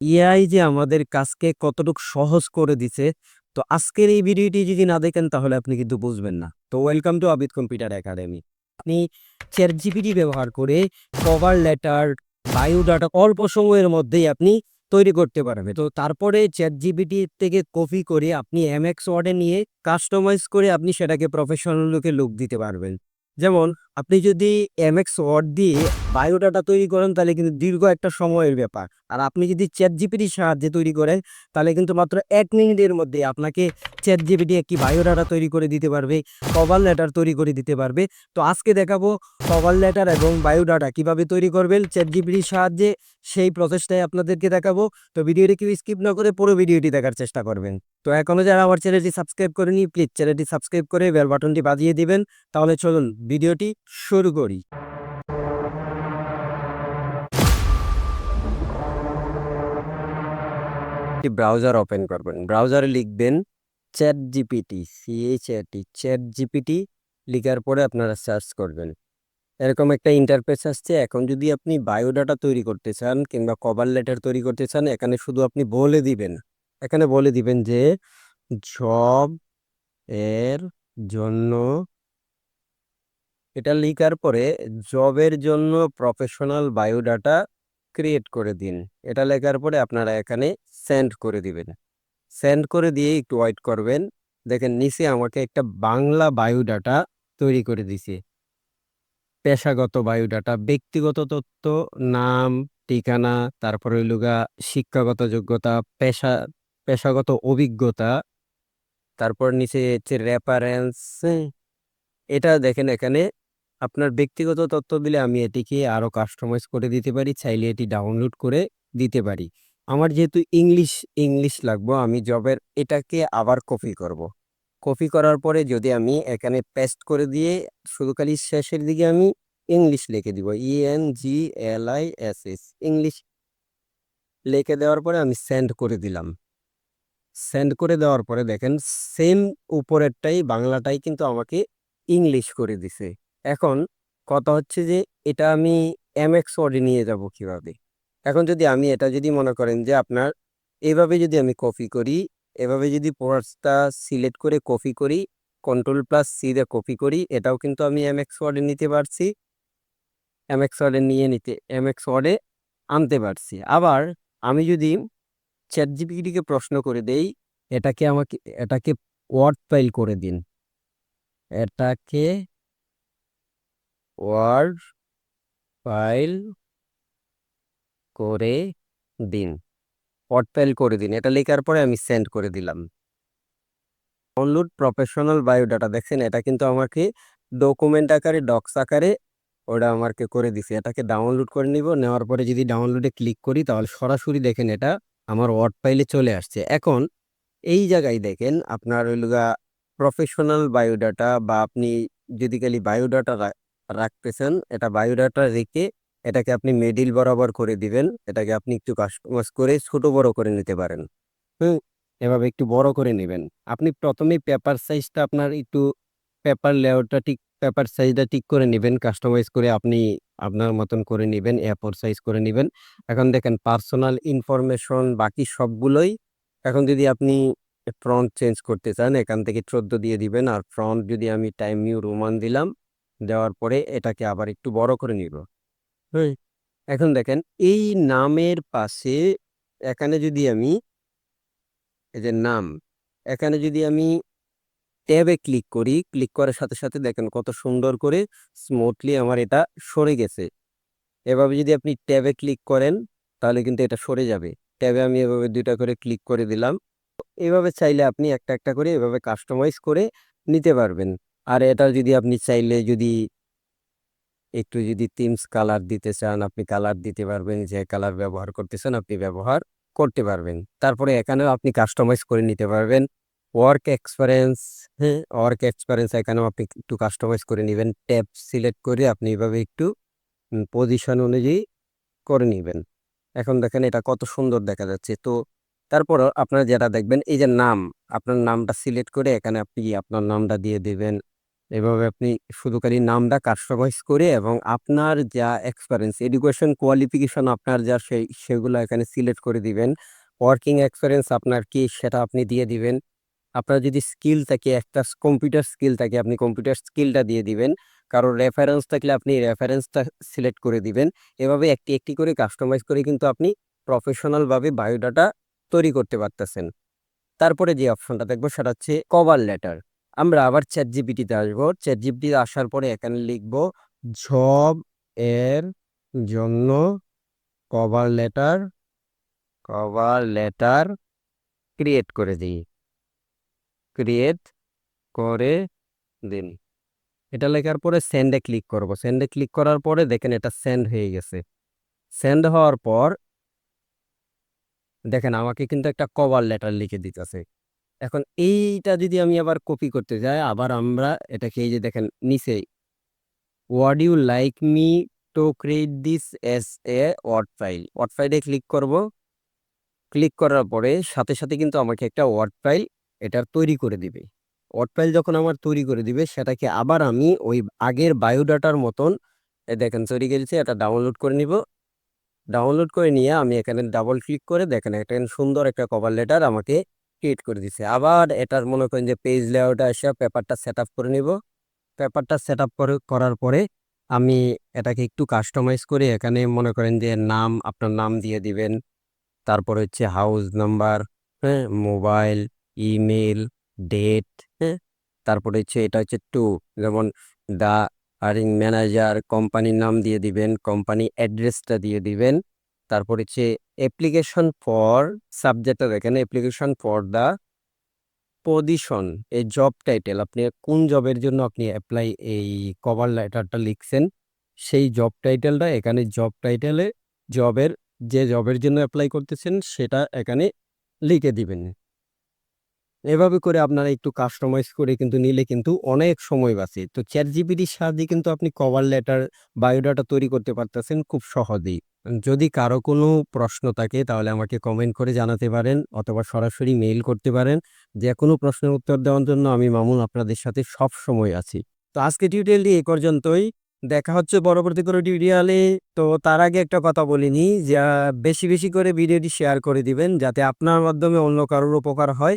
AI যে আমাদের কাজকে কতটুকু সহজ করে দিছে, তো আজকের এই ভিডিওটি যদি না দেখেন, তাহলে আপনি কিন্তু বুঝবেন না। তো welcome to Abid Computer Academy আপনি চ্যাট জিপিটি ব্যবহার করে কভার লেটার বায়োডাটা অল্প সময়ের মধ্যেই আপনি তৈরি করতে পারবেন। তো তারপরে চ্যাট জিপিটি থেকে কপি করে আপনি এম এক্স ওয়ার্ডে নিয়ে কাস্টমাইজ করে আপনি সেটাকে প্রফেশনাল লুকে লুক দিতে পারবেন। যেমন আপনি যদি এমএক্স ওয়ার্ড দিয়ে বায়োডাটা তৈরি করেন, তাহলে কিন্তু দীর্ঘ একটা সময়ের ব্যাপার। আর আপনি যদি চ্যাট জিপিটির সাহায্যে তৈরি করেন, তাহলে কিন্তু মাত্র এক মিনিটের মধ্যে আপনাকে চ্যাট জিপিটি একটি বায়োডাটা তৈরি করে দিতে পারবে কভার লেটার তৈরি করে দিতে পারবে। তো আজকে দেখাবো কভার লেটার এবং বায়োডাটা কীভাবে তৈরি করবেন চ্যাট জিপিটির সাহায্যে সেই প্রসেসটাই আপনাদেরকে দেখাবো। তো ভিডিওটি কেউ স্কিপ না করে পুরো ভিডিওটি দেখার চেষ্টা করবেন। তো এখনও যারা আমার চ্যানেলটি সাবস্ক্রাইব করেনি প্লিজ চ্যানেলটি সাবস্ক্রাইব করে বেল বাটনটি বাজিয়ে দিবেন। তাহলে চলুন ভিডিওটি শুরু করি। একটি ব্রাউজার ওপেন করবেন। ব্রাউজারে লিখবেন ChatGPT C H A T ChatGPT লিখার পরে আপনারা সার্চ করবেন। এরকম একটা ইন্টারফেস আসছে। এখন যদি আপনি বায়োডাটা তৈরি করতে চান কিংবা কভার লেটার তৈরি করতে চান, এখানে শুধু আপনি বলে দিবেন। এখানে বলে দিবেন যে জব এর জন্য এটা লিখার পরে জবের জন্য প্রফেশনাল বায়োডাটা ক্রিয়েট করে দিন। এটা লেখার পরে আপনারা এখানে সেন্ড করে দিবেন। সেন্ড করে দিয়ে একটু ওয়েট করবেন। দেখেন নিচে আমাকে একটা বাংলা বায়োডাটা তৈরি করে দিছে। পেশাগত বায়োডাটা ব্যক্তিগত তথ্য, নাম, ঠিকানা, তারপরে হইলুগা শিক্ষাগত যোগ্যতা, পেশা, পেশাগত অভিজ্ঞতা, তারপর নিচে হচ্ছে রেফারেন্স এটা দেখেন এখানে আপনার ব্যক্তিগত তথ্য দিলে আমি এটিকে আরও কাস্টমাইজ করে দিতে পারি, চাইলে এটি ডাউনলোড করে দিতে পারি। আমার যেহেতু ইংলিশ ইংলিশ লাগবো, আমি জবের এটাকে আবার কপি করব। কপি করার পরে যদি আমি এখানে পেস্ট করে দিয়ে শুধু খালি শেষের দিকে আমি ইংলিশ লিখে দিব। E N G L I S H English লিখে দেওয়ার পরে আমি সেন্ড করে দিলাম। সেন্ড করে দেওয়ার পরে দেখেন সেম উপরেরটাই, বাংলাটাই কিন্তু আমাকে ইংলিশ করে দিছে। এখন কথা হচ্ছে যে, এটা আমি এমএক্স ওয়ার্ডে নিয়ে যাব কীভাবে? এখন যদি আমি এটা যদি মনে করেন যে, আপনার এভাবে যদি আমি কপি করি, এভাবে যদি পোর্টসটা সিলেক্ট করে কপি করি কন্ট্রোল প্লাস সি দিয়ে কপি করি, এটাও কিন্তু আমি এমএক্স ওয়ার্ডে নিতে পারছি। এমএক্স ওয়ার্ডে নিয়ে নিতে এমএক্স ওয়ার্ডে আনতে পারছি। আবার আমি যদি চ্যাট জিপিটিকে প্রশ্ন করে দেই, এটাকে আমাকে, এটাকে ওয়ার্ড ফাইল করে দিন। এটাকে ওয়ার্ড ফাইল করে দিন। ওয়ার্ড ফাইল করে দিন, এটা লেখার পরে আমি সেন্ড করে দিলাম। ডাউনলোড প্রফেশনাল বায়োডাটা, দেখছেন? এটা কিন্তু আমাকে ডকুমেন্ট আকারে, ডক্স আকারে ওটা আমাকে করে দিছে। এটাকে ডাউনলোড করে নিব, নেওয়ার পরে যদি ডাউনলোডে ক্লিক করি, তাহলে সরাসরি দেখেন এটা আমার ওয়ার্ড ফাইলে চলে আসছে। এখন এই জায়গায় দেখেন, আপনার ওইলুগা প্রফেশনাল বায়োডাটা বা আপনি যদি খালি বায়োডাটা রাখতেছেন, এটা বায়োডাটা রেখে এটাকে আপনি মিডিল বরাবর করে দিবেন, এটাকে আপনি একটু কাস্টমাইজ করে ছোট বড় করে নিতে পারেন। হুম, এভাবে একটু বড় করে নেবেন। আপনি প্রথমে পেপার সাইজটা আপনার একটু পেপার লেআউটটা ঠিক, পেপার সাইজটা ঠিক করে নেবেন, কাস্টমাইজ করে আপনি আপনার মতন করে নেবেন এফোর সাইজ করে নেবেন। এখন দেখেন, পার্সোনাল ইনফরমেশন বাকি সবগুলোই এখন যদি আপনি ফ্রন্ট চেঞ্জ করতে চান, এখান থেকে চোদ্দ দিয়ে দিবেন, আর ফ্রন্ট যদি আমি টাইম নিউ রোমান দিলাম দেওয়ার পরে এটাকে আবার একটু বড় করে নিব। হুম। এখন দেখেন এই নামের পাশে এখানে যদি আমি এই যে নাম এখানে যদি আমি ট্যাবে ক্লিক করি ক্লিক করার সাথে সাথে দেখেন কত সুন্দর করে স্মুথলি আমার এটা সরে গেছে। এভাবে যদি আপনি ট্যাবে ক্লিক করেন তাহলে কিন্তু এটা সরে যাবে। ট্যাবে আমি এভাবে দুইটা করে ক্লিক করে দিলাম। এভাবে চাইলে আপনি একটা একটা করে এভাবে কাস্টমাইজ করে নিতে পারবেন। আর এটা যদি আপনি চাইলে যদি একটু যদি থিমস কালার দিতে চান, আপনি কালার দিতে পারবেন, যে কালার ব্যবহার করতে চান আপনি ব্যবহার করতে পারবেন। তারপরে এখানেও আপনি কাস্টমাইজ করে নিতে পারবেন। ওয়ার্ক এক্সপিরিয়েন্স হ্যাঁ ওয়ার্ক এক্সপিরিয়েন্স এখানেও আপনি একটু কাস্টমাইজ করে নেবেন। ট্যাব সিলেক্ট করে আপনি এভাবে একটু পজিশন অনুযায়ী করে নেবেন। এখন দেখেন এটা কত সুন্দর দেখা যাচ্ছে। তো তারপর আপনারা যেটা দেখবেন, এই যে নাম, আপনার নামটা সিলেক্ট করে এখানে আপনি আপনার নামটা দিয়ে দিবেন। এভাবে আপনি শুধু খালি নামটা কাস্টমাইজ করে এবং আপনার যা এক্সপেরিয়েন্স এডুকেশন কোয়ালিফিকেশন আপনার যা সেই, সেগুলো এখানে সিলেক্ট করে দিবেন। ওয়ার্কিং এক্সপিরিয়েন্স আপনার কি সেটা আপনি দিয়ে দিবেন। আপনার যদি স্কিল থাকে, একটা কম্পিউটার স্কিল থাকে, আপনি কম্পিউটার স্কিলটা দিয়ে দিবেন। কারোর রেফারেন্স থাকলে আপনি রেফারেন্সটা সিলেক্ট করে দিবেন। এভাবে একটি একটি করে কাস্টমাইজ করে কিন্তু আপনি প্রফেশনালভাবে বায়োডাটা তৈরি করতে পারতেছেন। তারপরে যে অপশনটা দেখব, সেটা হচ্ছে কভার লেটার আমরা আবার চ্যাট জিপিটিতে আসব। চ্যাট জিপিটি আসার পরে এখানে লিখব, জব এর জন্য cover letter cover letter create করে দিই। ক্রিয়েট করে দিন এটা লেখার পরে সেন্ডে ক্লিক করব। সেন্ডে ক্লিক করার পরে দেখেন এটা সেন্ড হয়ে গেছে। সেন্ড হওয়ার পর দেখেন আমাকে কিন্তু একটা কভার লেটার লিখে দিতেছে। এখন এইটা যদি আমি আবার কপি করতে যাই, আবার আমরা এটাকে এই যে দেখেন, নিচে। Word you like me to create this as a word file word ফাইলে ক্লিক করব। ক্লিক করার পরে সাথে সাথে কিন্তু আমাকে একটা ওয়ার্ড ফাইল এটার তৈরি করে দিবে। ওয়ার্ড ফাইল যখন আমার তৈরি করে দিবে, সেটাকে আবার আমি ওই আগের বায়োডাটার মতন দেখেন তৈরি গেছে এটা ডাউনলোড করে নিব। ডাউনলোড করে নিয়ে আমি এখানে ডাবল ক্লিক করে দেখেন, একটা সুন্দর একটা কভার লেটার আমাকে ক্রিয়েট করে দিছে। আবার এটার মনে করেন যে পেজ লেআউটে এসে পেপারটা সেট করে নিব। পেপারটা সেট করে, করার পরে আমি এটাকে একটু কাস্টমাইজ করে। এখানে মনে করেন যে নাম, আপনার নাম দিয়ে দিবেন। তারপর হচ্ছে হাউস নাম্বার হ্যাঁ মোবাইল ইমেল ডেট হ্যাঁ। তারপরে হচ্ছে এটা হচ্ছে টু যেমন দা আরিং ম্যানেজার কোম্পানির নাম দিয়ে দিবেন কোম্পানি অ্যাড্রেসটা দিয়ে দিবেন। তারপর হচ্ছে অ্যাপ্লিকেশন ফর সাবজেক্টটা দেখেন অ্যাপ্লিকেশন ফর দ্য পজিশন এই জব টাইটেল আপনি কোন জবের জন্য আপনি অ্যাপ্লাই এই কভার লেটারটা লিখছেন, সেই জব টাইটেলটা এখানে জব টাইটেলে জবের যে জবের জন্য অ্যাপ্লাই করতেছেন, সেটা এখানে লিখে দিবেন। এভাবে করে আপনারা একটু কাস্টমাইজ করে কিন্তু নিলে কিন্তু অনেক সময় বাঁচে। তো চ্যাট জিপিটির সাহায্যে কিন্তু আপনি কভার লেটার বায়োডাটা তৈরি করতে পারতেছেন খুব সহজেই। যদি কারও কোনো প্রশ্ন থাকে তাহলে আমাকে কমেন্ট করে জানাতে পারেন অথবা সরাসরি মেইল করতে পারেন। যে কোনো প্রশ্নের উত্তর দেওয়ার জন্য আমি মামুন আপনাদের সাথে সব সময় আছি। তো আজকে টিউটোরিয়ালটি এ পর্যন্তই। দেখা হচ্ছে পরবর্তী কোনো টিউটোরিয়ালে তো তার আগে একটা কথা বলিনি যে বেশি বেশি করে ভিডিওটি শেয়ার করে দিবেন, যাতে আপনার মাধ্যমে অন্য কারোর উপকার হয়।